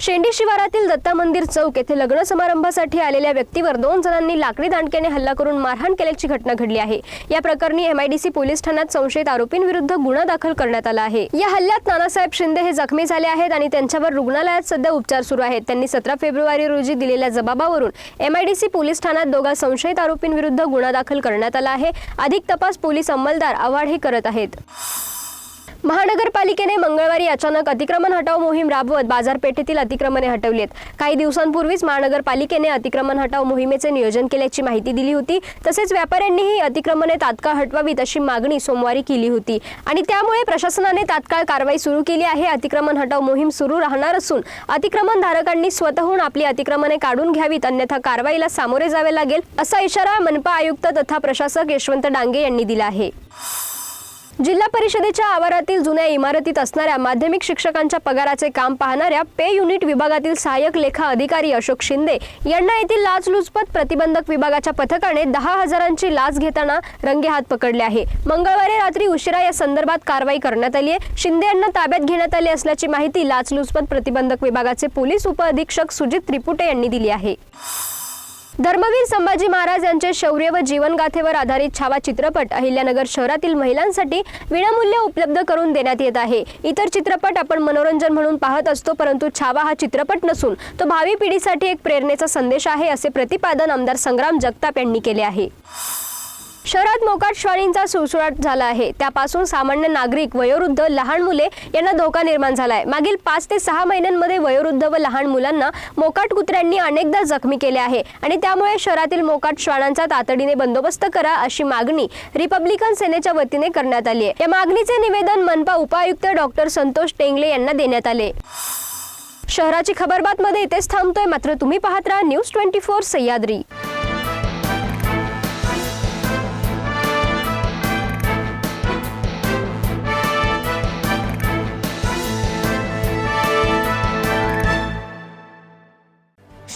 शेंडी शिवारातील दत्ता मंदिर चौक येथे लग्न समारंभासाठी आलेल्या व्यक्तीवर दोन जणांनी लाकडी दांडक्याने हल्ला करून मारहाण केल्याची घटना घडली आहे. या प्रकरणी एमआयडीसी पोलीस ठाण्यात संशयित आरोपींविरुद्ध गुन्हा दाखल करण्यात आला आहे. या हल्ल्यात नानासाहेब शिंदे हे जखमी झाले आहेत आणि त्यांच्यावर रुग्णालयात सध्या उपचार सुरू आहेत. त्यांनी सतरा फेब्रुवारी रोजी दिलेल्या जबाबावरून एमआयडीसी पोलीस ठाण्यात दोघा संशयित आरोपींविरुद्ध गुन्हा दाखल करण्यात आला आहे. अधिक तपास पोलीस अंमलदार आव्हाड हे करत आहेत. महानगरपालिकेने मंगळवारी अचानक अतिक्रमण हटाव मोहीम राबवत बाजारपेठेतील अतिक्रमणे हटवली आहेत काही दिवसांपूर्वीच महानगरपालिकेने अतिक्रमण हटाव मोहिमेचे नियोजन केल्याची माहिती दिली होती. तसेच व्यापाऱ्यांनीही अतिक्रमणे तात्काळ हटवावीत अशी मागणी सोमवारी केली होती. आणि त्यामुळे प्रशासनाने तात्काळ कारवाई सुरू केली आहे. अतिक्रमण हटाव मोहीम सुरू राहणार असून अतिक्रमण धारकांनी स्वतःहून आपली अतिक्रमणे काढून घ्यावीत. अन्यथा कारवाईला सामोरे जावे लागेल असा इशारा मनपा आयुक्त तथा प्रशासक यशवंत डांगे यांनी दिला आहे. जिल्हा परिषदेच्या आवारातील जुन्या इमारतीत असणाऱ्या माध्यमिक शिक्षकांच्या पगाराचे काम पाहणाऱ्या पे युनिट विभागातील सहाय्यक लेखा अधिकारी अशोक शिंदे यांना येथील लाचलुचपत प्रतिबंधक विभागाच्या पथकाने दहा हजारांची लाच घेताना रंगेहात पकडले आहे. मंगळवारी रात्री उशिरा या संदर्भात कारवाई करण्यात आली आहे. शिंदे यांना ताब्यात घेण्यात आले असल्याची माहिती लाचलुचपत प्रतिबंधक विभागाचे पोलीस उपअधीक्षक सुजित त्रिपुटे यांनी दिली आहे. धर्मवीर संभाजी महाराज यांचे शौर्य व जीवनगाथेवर आधारित छावा चित्रपट अहिल्यानगर शहरातील महिलांसाठी विनामूल्य उपलब्ध करून देण्यात येत आहे. इतर चित्रपट आपण मनोरंजन म्हणून पाहत असतो परंतु छावा हा चित्रपट नसून तो भावी पिढीसाठी एक प्रेरणेचा संदेश आहे असे प्रतिपादन आमदार संग्राम जगताप यांनी केले आहे. शहरात मोकाट श्वानींचा सुळसुळाट झाला आहे. त्यापासून सामान्य नागरिक वयोवृद्ध लहान मुले यांना धोका निर्माण झाला आहे मागील पाच ते सहा महिन्यांमध्ये वयोवृद्ध व लहान मुलांना मोकाट कुत्र्यांनी अनेकदा जखमी केले आहे आणि त्यामुळे शहरातील मोकाट श्वानांचा तातडीने बंदोबस्त करा अशी मागणी रिपब्लिकन सेनेच्या वतीने करण्यात आली आहे. या मागणीचे निवेदन मनपा उपायुक्त डॉक्टर संतोष टेंगले यांना देण्यात आले. शहराची खबरबातमध्ये इथेच थांबतोय. मात्र तुम्ही पाहत राहा न्यूज ट्वेंटी फोर सह्याद्री.